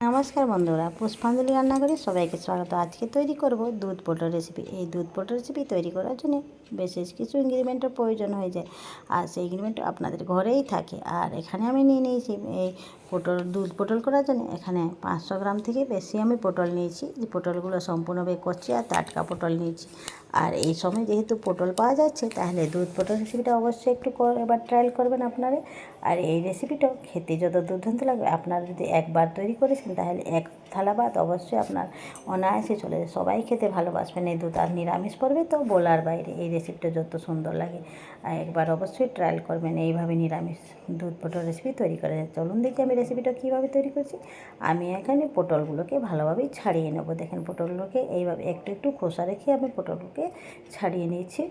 নমস্কার বন্ধুরা, পুষ্পাঞ্জলি রান্না করে সবাইকে স্বাগত। আজকে তৈরি করব দুধ পটল রেসিপি এই দুধ পটল রেসিপি তৈরি করার জন্য বিশেষ কিছু ইনগ্রিডিয়েন্টের প্রয়োজন হয়ে যায়। আর সেই ইনগ্রিডিয়েন্ট আপনাদের ঘরেই থাকে। আর এখানে আমি নিয়ে নিয়েছি এই পটল দুধ, পটল করার জন্য এখানে পাঁচশো গ্রাম থেকে বেশি আমি পটল নিয়েছি। যে পটলগুলো সম্পূর্ণভাবে কচি আর টাটকা পটল নিয়েছি। আর এই সময় যেহেতু পটল পাওয়া যাচ্ছে, তাহলে দুধ পটল রেসিপিটা অবশ্যই একটু এবার ট্রায়াল করবেন আপনারা। আর এই রেসিপিটাও খেতে যত দুর্দান্ত লাগবে, আপনারা যদি একবার তৈরি করেছেন, তাহলে এক থালা ভাত অবশ্যই আপনার অনায়াসে চলে যায়। সবাই খেতে ভালোবাসবেন এই দুধ আর নিরামিষ পড়বে তো বলার বাইরে। এই রেসিপিটা যত সুন্দর লাগে একবার অবশ্যই ট্রায়াল করবেন। এইভাবে নিরামিষ দুধ পটল রেসিপি তৈরি করে চলুন দেখি আমি রেসিপিটা কীভাবে তৈরি করছি। আমি এখানে পটলগুলোকে ভালোভাবেই ছাড়িয়ে নেব। দেখেন, পটলগুলোকে এইভাবে একটু একটু খোসা রেখে আমি পটলগুলোকে ছাড়িয়ে নিয়েছি।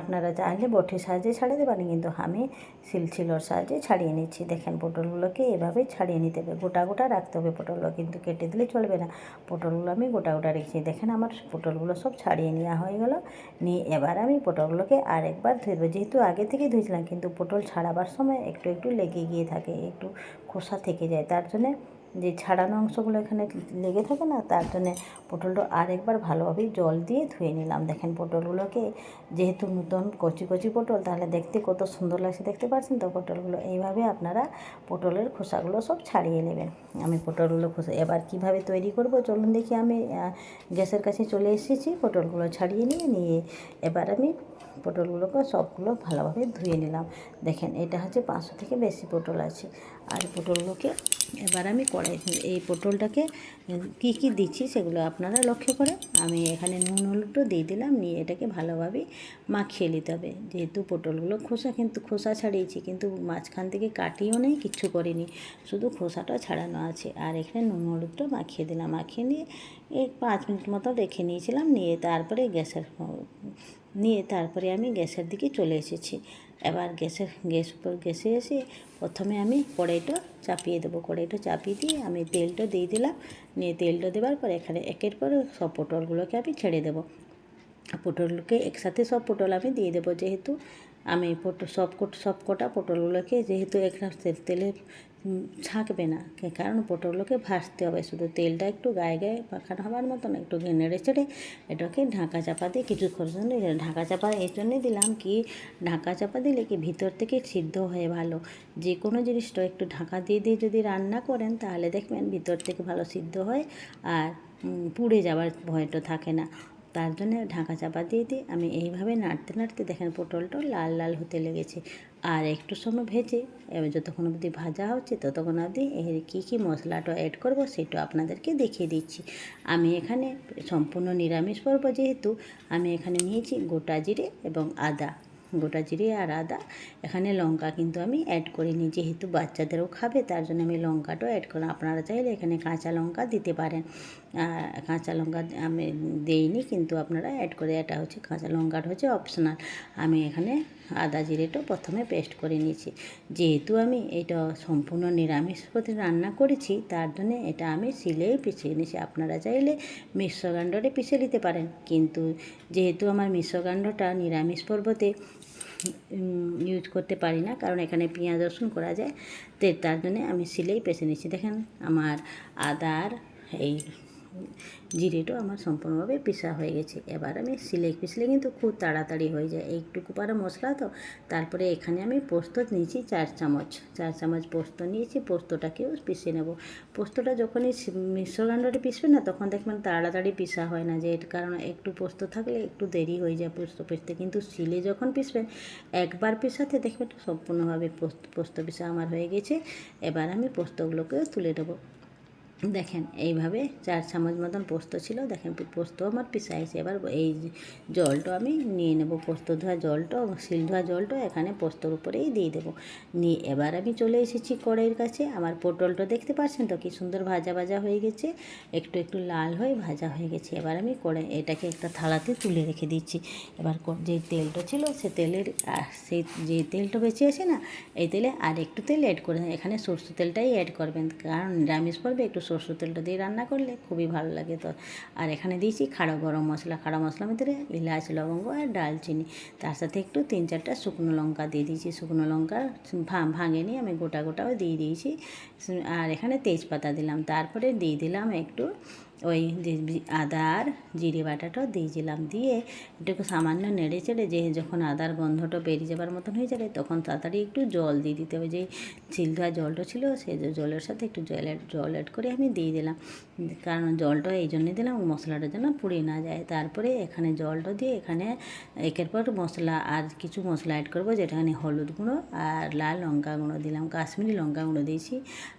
আপনারা চাইলে বটির সাহায্যে ছাড়িয়ে দেবেন, কিন্তু আমি শিলছিলোর সাহায্যে ছাড়িয়ে নিচ্ছি। দেখেন পটলগুলোকে এভাবেই ছাড়িয়ে নিতে হবে। গোটা গোটা রাখতে হবে পটলগুলো, কিন্তু কেটে দিলে চলবে না। পটলগুলো আমি গোটা গোটা রেখেছি। দেখেন আমার পটলগুলো সব ছাড়িয়ে নেওয়া হয়ে গেল। নিয়ে এবার আমি পটলগুলোকে আরেকবার ধুয়ে যেহেতু আগে থেকেই ধুয়েছিলাম কিন্তু পটল ছাড়াবার সময় একটু একটু লেগে গিয়ে থাকে, একটু খোসা থেকে যায়। তার জন্যে যে ছাড়ানো অংশগুলো এখানে লেগে থাকে না, তার জন্যে পটলটা আরেকবার ভালোভাবে জল দিয়ে ধুয়ে নিলাম। দেখেন পটলগুলোকে যেহেতু নতুন কচি কচি পটল, তাহলে দেখতে কত সুন্দর লাগছে, দেখতে পাচ্ছেন তো? পটলগুলো এইভাবে আপনারা পটলের খোসাগুলো সব ছাড়িয়ে নেবেন। আমি পটলগুলো খোসা এবার কীভাবে তৈরি করব? চলুন দেখি, আমি গ্যাসের কাছে চলে এসেছি, পটলগুলো ছাড়িয়ে নিয়ে নিয়ে এবার আমি পটলগুলোকে সবগুলো ভালোভাবে ধুয়ে নিলাম। দেখেন, এটা হচ্ছে পাঁচশো থেকে বেশি পটল আছে। আর পটলগুলোকে এবার আমি কড়াই এই পটলটাকে কী কী দিচ্ছি সেগুলো আপনারা লক্ষ্য করে আমি এখানে নুন, হলুদও দিয়ে দিলাম, নিয়ে এটাকে ভালোভাবে মাখিয়ে নিতে হবে। যেহেতু পটলগুলো খোসা, কিন্তু খোসা ছাড়িয়েছি, কিন্তু মাঝখান থেকে কাটিও নেই, কিচ্ছু করিনি। শুধু খোসাটা ছাড়ানো আছে। আর এখানে নুন, হলুদটা মাখিয়ে দিলাম। মাখিয়ে নিয়ে এই পাঁচ মিনিট মতো রেখে নিয়েছিলাম, নিয়ে তারপরে গ্যাসের নিয়ে তারপরে আমি গ্যাসের দিকে চলে এসেছি। এবার গ্যাসের, গ্যাস উপর গ্যাসে এসে প্রথমে আমি কড়াইটা চাপিয়ে দেবো। কড়াইটা চাপিয়ে দিয়ে আমি তেলটা দিয়ে দিলাম। নিয়ে তেলটা দেওয়ার পর এখানে একের পর সব পটলগুলোকে আমি ছেড়ে দেবো। পটলকে একসাথে সব পটল আমি দিয়ে দেবো। যেহেতু আমি পটল সব সব কটা পটলগুলোকে যেহেতু একটা তেলে ছাঁকবে না। কারণ পটলগুলোকে ভাজতে হবে। শুধু তেলটা একটু গায়ে গায়ে পাখানো হওয়ার মতন, একটু নেড়ে চেড়ে এটাকে ঢাকা চাপা দিয়ে কিছুক্ষণ ঢাকা চাপা এই জন্যই দিলাম কি, ঢাকা চাপা দিলে কি ভিতর থেকে সিদ্ধ হয়ে ভালো। যে কোনো জিনিসটা একটু ঢাকা দিয়ে দিয়ে যদি রান্না করেন, তাহলে দেখবেন ভিতর থেকে ভালো সিদ্ধ হয় আর পুড়ে যাওয়ার ভয়টা থাকে না। তার জন্য ঢাকা চাপা দিয়ে দিই আমি এইভাবে নাড়তে নাড়তে দেখেন পটলটা লাল লাল হতে লেগেছে। আর একটু সময় ভেজে, এবার যতক্ষণ অবধি ভাজা হচ্ছে ততক্ষণ অবধি এর কী কী মশলাটা অ্যাড করব সেটা আপনাদেরকে দেখিয়ে দিচ্ছি। আমি এখানে সম্পূর্ণ নিরামিষ পর্ব যেহেতু, আমি এখানে নিয়েছি গোটা জিরে এবং আদা। গোটা জিরে আর আদা, এখানে লঙ্কা কিন্তু আমি অ্যাড করিনি যেহেতু বাচ্চাদেরও খাবে, তার জন্য আমি লঙ্কাটাও অ্যাড করি আপনারা চাইলে এখানে কাঁচা লঙ্কা দিতে পারেন। কাঁচা লঙ্কা আমি দেইনি, কিন্তু আপনারা অ্যাড করে, এটা হচ্ছে কাঁচা লঙ্কাটা হচ্ছে অপশনাল আমি এখানে আদা জিরেটা প্রথমে পেস্ট করে নিয়েছি। যেহেতু আমি এটা সম্পূর্ণ নিরামিষ পথে রান্না করেছি, তার জন্য এটা আমি সিলেই পিছিয়ে নিয়েছি। আপনারা চাইলে মিশ্র গ্রাইন্ডারে পিষে নিতে পারেন, কিন্তু যেহেতু আমার মিশ্র গ্রাইন্ডারটা নিরামিষ পর্বতে ইউজ করতে পারি না, কারণ এখানে পেঁয়াজ, রসুন করা যায় তার জন্য আমি সিলেই পেছে নিচ্ছি দেখেন, আমার আদার এই জিরেটাও আমার সম্পূর্ণভাবে পিসা হয়ে গেছে। এবার আমি সিলাই পিসলে কিন্তু খুব তাড়াতাড়ি হয়ে যায়। একটুকু পারা মশলা তো, তারপরে এখানে আমি পোস্ত নিয়েছি চার চামচ। চার চামচ পোস্ত নিয়েছি, পোস্তটাকেও পিষে নেব। পোস্তটা যখনই সি- মিশ্র গ্রাইন্ডারে পিসবে না, তখন দেখবেন তাড়াতাড়ি পিসা হয় না যে এর কারণে একটু পোস্ত থাকলে একটু দেরি হয়ে যায় পোস্ত পিসতে কিন্তু শিলে যখন পিসবেন একবার পিসাতে দেখবেন সম্পূর্ণভাবে পোস্ত পোস্ত পিসা আমার হয়ে গেছে। এবার আমি পোস্তগুলোকে তুলে দেবো দেখেন, এইভাবে চার চামচ মতন পোস্ত ছিল। দেখেন পোস্ত আমার পিসাইছে এবার এই জলটা আমি নিয়ে নেব। পোস্ত ধোয়া জলটা শিল ধোয়া জলটা এখানে পোস্তর উপরেই দিয়ে দেবো। নিয়ে এবার আমি চলে এসেছি কড়াইয়ের কাছে। আমার পটলটা দেখতে পাচ্ছেন তো? কি সুন্দর ভাজা ভাজা হয়ে গেছে। একটু একটু লাল হয়ে ভাজা হয়ে গেছে। এবার আমি কড়াই, এটাকে একটা থালাতে তুলে রেখে দিচ্ছি। এবার যে তেলটা ছিল, সে তেলের সেই যে তেলটা বেঁচে আছে না, এই তেলে আর একটু তেল অ্যাড করে, এখানে সরষে তেলটাই অ্যাড করবেন। কারণ নিরামিষ পড়বে একটু সরষের তেলটা দিয়ে রান্না করলে খুবই ভালো লাগে তো। আর এখানে দিয়েছি খাড়া গরম মশলা। খাড়া মশলার ভিতরে ইলাচ লবঙ্গ আর ডালচিনি। তার সাথে একটু তিন চারটা শুকনো লঙ্কা দিয়ে দিয়েছি। শুকনো লঙ্কা ভা- নিয়ে আমি গোটা গোটাও দিয়ে দিয়েছি। আর এখানে তেজপাতা দিলাম। তারপরে দিয়ে দিলাম একটু ওই যে আদা আর জিরে বাটাটাও দিয়েছিলাম দিয়ে এটাকে সামান্য নেড়ে চেড়ে যে যখন আদার গন্ধটা বেরিয়ে যাবার মতন হয়ে যাবে, তখন তাড়াতাড়ি একটু জল দিয়ে দিতে হবে। যেই ছিলকা জলটা ছিল সেই জলের সাথে একটু জল জল অ্যাড করে আমি দিয়ে দিলাম। কারণ জলটা এই জন্যে দিলাম, মশলাটা যেন পুড়ে না যায়। তারপরে এখানে জলটা দিয়ে এখানে একের পর মশলা আর কিছু মশলা অ্যাড করব যেটাখানে হলুদ গুঁড়ো আর লাল লঙ্কা গুঁড়ো দিলাম, কাশ্মীরি লঙ্কা গুঁড়ো দিয়েছি।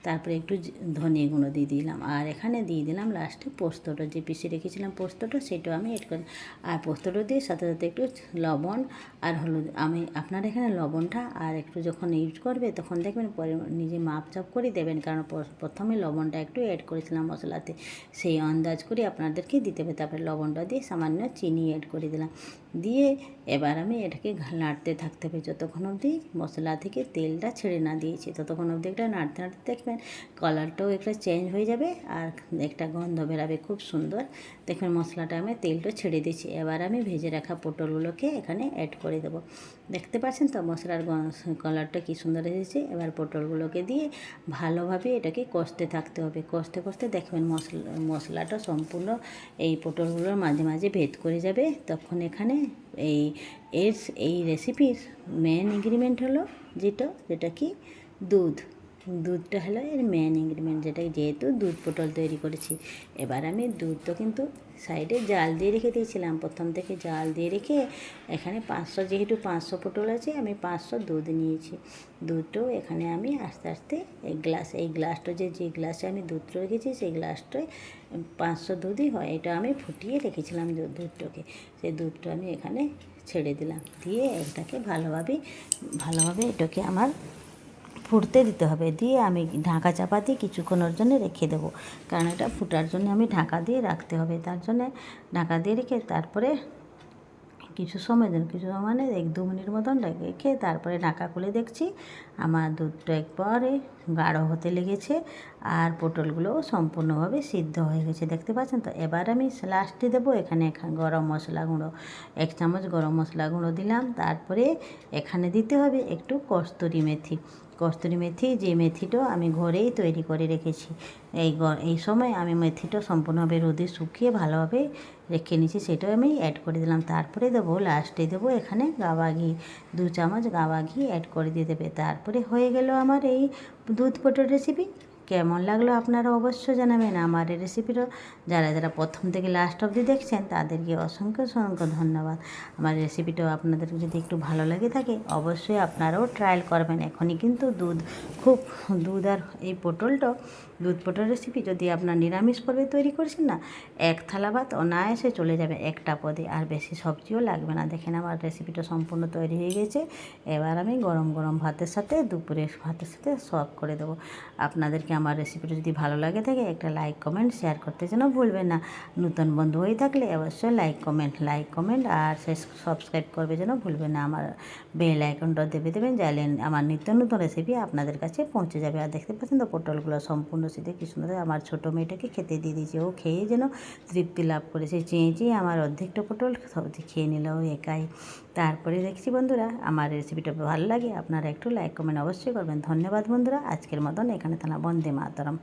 তারপরে একটু ধনিয়া গুঁড়ো দিয়ে দিলাম। আর এখানে দিয়ে দিলাম লাস্টে পোস্তটা যে পিষে রেখেছিলাম পোস্তটা, সেটাও আমি এড করি। আর পোস্তটা দিয়ে সাথে সাথে একটু লবণ আর হলুদ, আমি আপনার এখানে লবণটা আর একটু যখন ইউজ করবে, তখন দেখবেন পরে নিজে মাপ চাপ করে দেবেন, কারণ প্রথমে লবণটা একটু অ্যাড করেছিলাম মশলাতে। সেই আন্দাজ করে আপনাদেরকে দিতে হবে। তারপরে লবণটা দিয়ে সামান্য চিনি অ্যাড করে দিলাম। দিয়ে এবার আমি এটাকে নাড়তে থাকতে হবে। যতক্ষণ অবধি মশলা থেকে তেলটা ছেড়ে না দিয়েছি, ততক্ষণ অবধি একটা নাড়তে নাড়তে দেখবেন কালারটাও একটা চেঞ্জ হয়ে যাবে আর একটা গন্ধ বেরাবে। খুব সুন্দর দেখবেন মশলাটা আমি তেলটা ছেড়ে দিয়েছি। এবার আমি ভেজে রাখা পটলগুলোকে এখানে অ্যাড করে দেবো। দেখতে পাচ্ছেন তো মশলার কালারটা কী সুন্দর এসেছে? এবার পটলগুলোকে দিয়ে ভালোভাবে এটাকে কষতে থাকতে হবে। কষতে কষতে দেখবেন মশলা, মশলাটা সম্পূর্ণ এই পটলগুলোর মাঝে মাঝে ভেদ করে যাবে। তখন এখানে এই, এর, এই রেসিপির মেন ইনগ্রিডিয়েন্ট হলো যেটা যেটা কি? দুধ। দুধটা হলো এর মেন ইনগ্রিডিয়েন্ট যেটা যেহেতু দুধ পটল তৈরি করেছি। এবার আমি দুধটা কিন্তু সাইডে জাল দিয়ে রেখে দিয়েছিলাম। প্রথম থেকে জাল দিয়ে রেখে এখানে পাঁচশো, যেহেতু পাঁচশো পটল আছে, আমি পাঁচশো দুধ নিয়েছি। দুধটাও এখানে আমি আস্তে আস্তে এই গ্লাস এই গ্লাসটা যে যে গ্লাসে আমি দুধটা রেখেছি, সেই গ্লাসটায় পাঁচশো দুধই হয়। এটা আমি ফুটিয়ে রেখেছিলাম দুধটাকে। সেই দুধটা আমি এখানে ছেড়ে দিলাম। দিয়ে এটাকে ভালোভাবে ভালোভাবে এটাকে আমার ফুটতে দিতে হবে। দিয়ে আমি ঢাকা চাপা দিয়ে কিছুক্ষণের জন্য রেখে দেবো। কারণ এটা ফুটার জন্য আমি ঢাকা দিয়ে রাখতে হবে। তার জন্যে ঢাকা দিয়ে রেখে তারপরে কিছু সময় দেন, কিছু সময় মানে এক দু মিনিট মতন রেখে তারপরে ঢাকা খুলে দেখছি আমার দুধটা একবারে গাঢ় হতে লেগেছে আর পটলগুলোও সম্পূর্ণভাবে সিদ্ধ হয়ে গেছে। দেখতে পাচ্ছেন তো? এবার আমি লাস্টে দেবো এখানে গরম মশলা গুঁড়ো। এক চামচ গরম মশলা গুঁড়ো দিলাম। তারপরে এখানে দিতে হবে একটু কস্তুরি মেথি। কস্তুরি মেথি, যে মেথিটা আমি ঘরেই তৈরি করে রেখেছি। এই এই সময় আমি মেথিটা সম্পূর্ণভাবে রোদে শুকিয়ে ভালোভাবে রেখে নিয়েছি, সেটাও আমি অ্যাড করে দিলাম। তারপরে দেবো লাস্টে দেবো এখানে গাওয়া ঘি দু চামচ গাওয়া ঘি অ্যাড করে দিয়ে দেবে। তারপরে হয়ে গেল আমার এই দুধ পটল রেসিপি কেমন লাগল আপনারা অবশ্যই জানাবেন আমার এই রেসিপিটা যারা যারা প্রথম থেকে লাস্ট অবধি দেখছেন, তাদেরকে অসংখ্য অসংখ্য ধন্যবাদ। আমার রেসিপিটাও আপনাদের যদি একটু ভালো লাগে থাকে, অবশ্যই আপনারাও ট্রায়াল করবেন। এখনই কিন্তু দুধ, খুব দুধ আর এই পটলটা দুধ পটল রেসিপি যদি আপনার নিরামিষ পর্বে তৈরি করছেন না, এক থালা ভাত অনায়াসে চলে যাবে একটা পদে। আর বেশি সবজিও লাগবে না। দেখেন আমার রেসিপিটা সম্পূর্ণ তৈরি হয়ে গেছে। এবার আমি গরম গরম ভাতের সাথে, দুপুরের ভাতের সাথে সার্ভ করে দেবো। আপনাদেরকে আমার রেসিপিটা যদি ভালো লাগে থাকে, একটা লাইক কমেন্ট শেয়ার করতে যেন ভুলবেন না। নতুন বন্ধু হয়ে থাকলে অবশ্যই লাইক কমেন্ট লাইক কমেন্ট আর সে সাবস্ক্রাইব করবে যেন ভুলবেন না। আমার বেল আইকনটা দেবে দেবেন যাইলেন আমার নিত্য নতুন রেসিপি আপনাদের কাছে পৌঁছে যাবে। আর দেখতে পাচ্ছেন তো পটলগুলো সম্পূর্ণ সিদ্ধ কি সুন্দর আমার ছোটো মেয়েটাকে খেতে দিয়ে দিয়েছি। ও খেয়ে যেন তৃপ্তি লাভ করেছে। চেয়ে চেয়ে আমার অর্ধেকটা পটল খেয়ে নিল একাই। তারপরে দেখছি বন্ধুরা, আমার রেসিপিটা ভালো লাগে। আপনারা একটু লাইক কমেন্ট অবশ্যই করবেন। ধন্যবাদ বন্ধুরা। আজকের মতন এখানে থানা, বন্দে মাতরম।